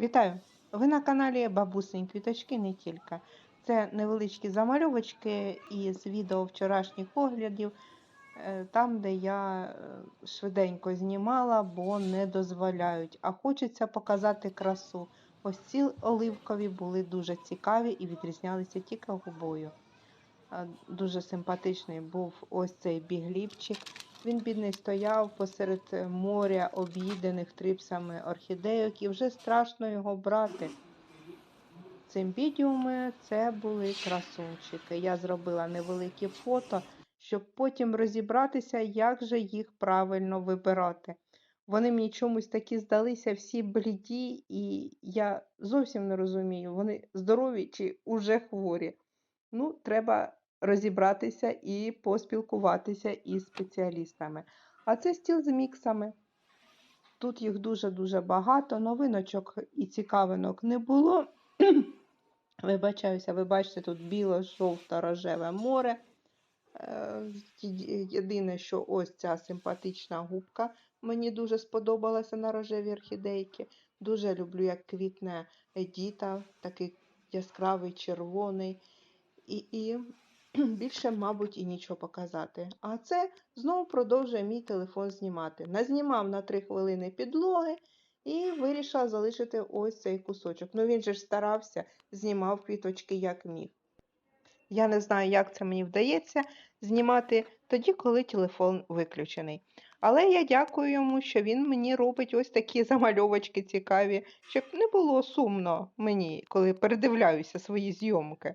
Вітаю! Ви на каналі Бабусень Квіточки не тільки. Це невеличкі замальовочки із відео вчорашніх оглядів, е, там, де я е, швиденько знімала, бо не дозволяють. А хочеться показати красу. Ось ці оливкові були дуже цікаві і відрізнялися тільки губою. Е, Дуже симпатичний був ось цей бігліпчик. Він бідний стояв посеред е, моря, об'їдених трипсами орхідейок, і вже страшно його брати. Цимбідіуми це були красунчики. Я зробила невеликі фото, щоб потім розібратися, як же їх правильно вибирати. Вони мені чомусь такі здалися всі бліді, і я зовсім не розумію, вони здорові чи уже хворі. Ну, треба розібратися і поспілкуватися із спеціалістами. А це стіл з міксами. Тут їх дуже-дуже багато, новиночок і цікавинок не було. Вибачаюся, ви бачите, тут біло-жовто-рожеве море. Е, Єдине, що ось ця симпатична губка мені дуже сподобалася на рожевій орхідейки. Дуже люблю, як квітне діта, такий яскравий червоний. І, і більше, мабуть, і нічого показати. А це знову продовжує мій телефон знімати. Назнімав на 3 хвилини підлоги і вирішила залишити ось цей кусочок. Ну він же ж старався, знімав квіточки як міг. Я не знаю, як це мені вдається знімати тоді, коли телефон виключений. Але я дякую йому, що він мені робить ось такі замальовочки цікаві, щоб не було сумно мені, коли передивляюся свої зйомки.